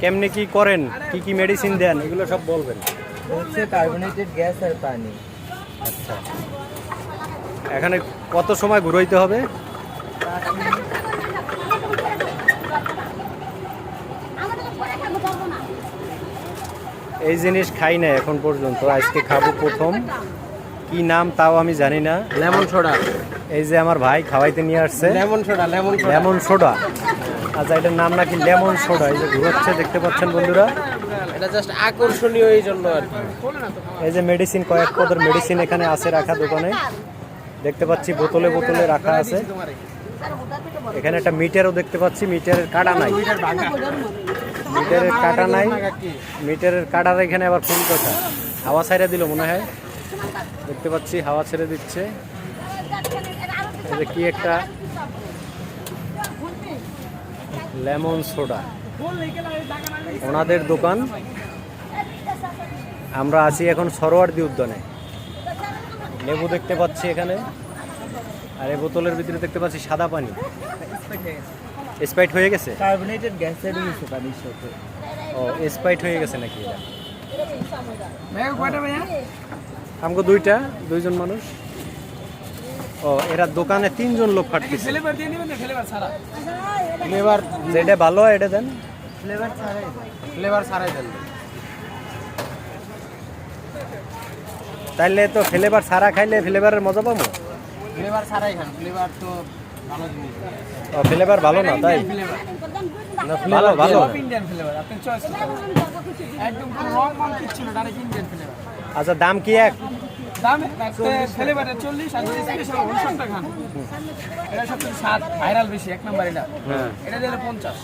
কেমনে কি করেন? কি কি মেডিসিন দেন? এগুলো সব বলবেন। হচ্ছে কার্বনেটেড গ্যাস আর পানি। আচ্ছা। এখানে কত সময় ঘুরাইতে হবে? এই জিনিস খাই না এখন পর্যন্ত আজকে খাব প্রথম। কি নাম তাও আমি জানি না। Lemon soda. এই যে আমার ভাই খাওয়াইতে নিয়ে আসছে। Lemon soda lemon soda. Lemon soda. আচ্ছা এটার নাম নাকি লেমন সোডা? এই যে ঘুরাচ্ছে দেখতে পাচ্ছেন বন্ধুরা। এটা জাস্ট আকর্ষণীয় এই জন্য আর এই যে মেডিসিন কয়েক পদের মেডিসিন এখানে আছে রাখা দোকানে। দেখতে পাচ্ছি বোতলে বোতলে রাখা আছে। এখানে একটা মিটারও দেখতে পাচ্ছি মিটারের কাটা নাই। মিটারের কাটা নাই। মিটারের কাটার এখানে আবার ফুল কথা। হাওয়া ছেড়ে দিল মনে হয়। দেখতে পাচ্ছি হাওয়া ছেড়ে দিচ্ছে। কি একটা? Lemon soda. ওনাদের দোকান। আমরা আছি এখন সরোয়ার্দি উদ্যানে। লেবু দেখতে পাচ্ছি এখানে। আর এই বোতলের ভিতরে দেখতে পাচ্ছি সাদা পানি। স্পাইট হয়ে গেছে? কার্বনেটেড গ্যাসের পানির সাথে। ও স্পাইট হয়ে গেছে নাকি? এটা আমাকে দুইটা দুইজন মানুষ। ও এরা দোকানে তিনজন লোক খাটতেছে ফ্লেভার যেটা ভালো হয় এটা দেন। ফ্লেভার ছাড়াই ফ্লেভার ছাড়াই দেন। তাইলে তো ফ্লেভার সারা খাইলে ফ্লেভারের মজা পাবো? ফ্লেভার ছাড়াই খান ফ্লেভার তো ভালো জিনিস। ও ফ্লেভার ভালো না তাই? না ভালো ভালো। ইন্ডিয়ান ফ্লেভার আপনি চয়েস একদম রং মং না ডাইরেক্ট ইন্ডিয়ান ফ্লেভার আচ্ছা দাম কি এক? দাম ফ্লেভারে চল্লিশ আর স্পেশাল উনষাটটা খান। এটা সবচেয়ে স্বাদ ভাইরাল বেশি এক নাম্বার এটা। হ্যাঁ। এটা দিলে পঞ্চাশ।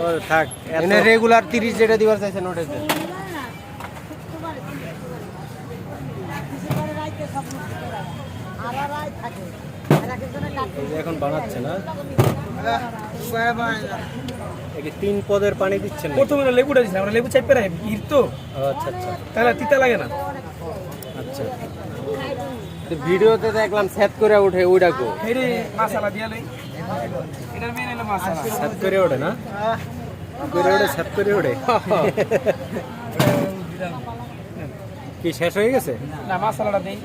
ও থাক এনে রেগুলার 30 যেটা দিবার চাইছেন ওটা দেন এখন বানাচ্ছে না? তিন পদের পানি দিচ্ছেন নাকি? প্রথমে লেবুটা দিচ্ছিলাম আমরা লেবু চাইপে রাখি ভিড় তো। আচ্ছা আচ্ছা। তাহলে তিতা লাগে না। আচ্ছা। ভিডিওতে দেখলাম সেট করে উঠে ওইটা কো হেরে মশলা দিয়ে লই। এটার মেন হলো মশলা সাত করে ওঠে না? করে ওঠে সাত করে ওঠে? কি শেষ হয়ে গেছে? না মশলাটা দেই।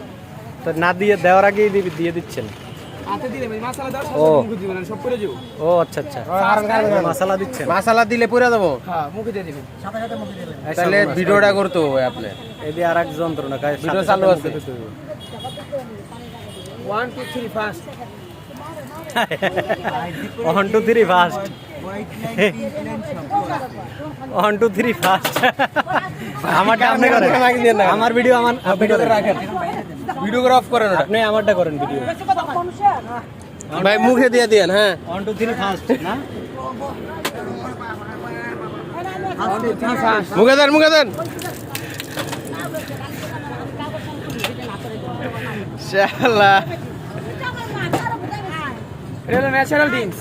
তো না দিয়ে দেওয়ার আগেই দিয়ে- দিয়ে দিচ্ছেন? ও। সাথে মুখে দিবেন সব করে যাব। ও আচ্ছা আচ্ছা। মশলা দিচ্ছেন? মশলা দিলে পুরা দেবো হ্যাঁ মুখে দিয়ে দিবেন। সাথে সাথে মুখে দিয়ে তাহলে ভিডিওটা করতে হবে আপনি। এই দিয়ে আর এক যন্ত্রণা কাজ ভিডিও চালু আছে। One two three first one two three first one two three first আমারটা আপনি করেন। আমার ভিডিও আমার রাখেন। ভিডিও করে অফ করেন আপনি আমারটা করেন ভিডিও ভাই মুখে দিয়ে দেন হ্যাঁ। ওয়ান টু থ্রি ফার্স্ট না? মুখে দেন মুখে দেন। শালা এটা হলো ন্যাচারাল ড্রিঙ্কস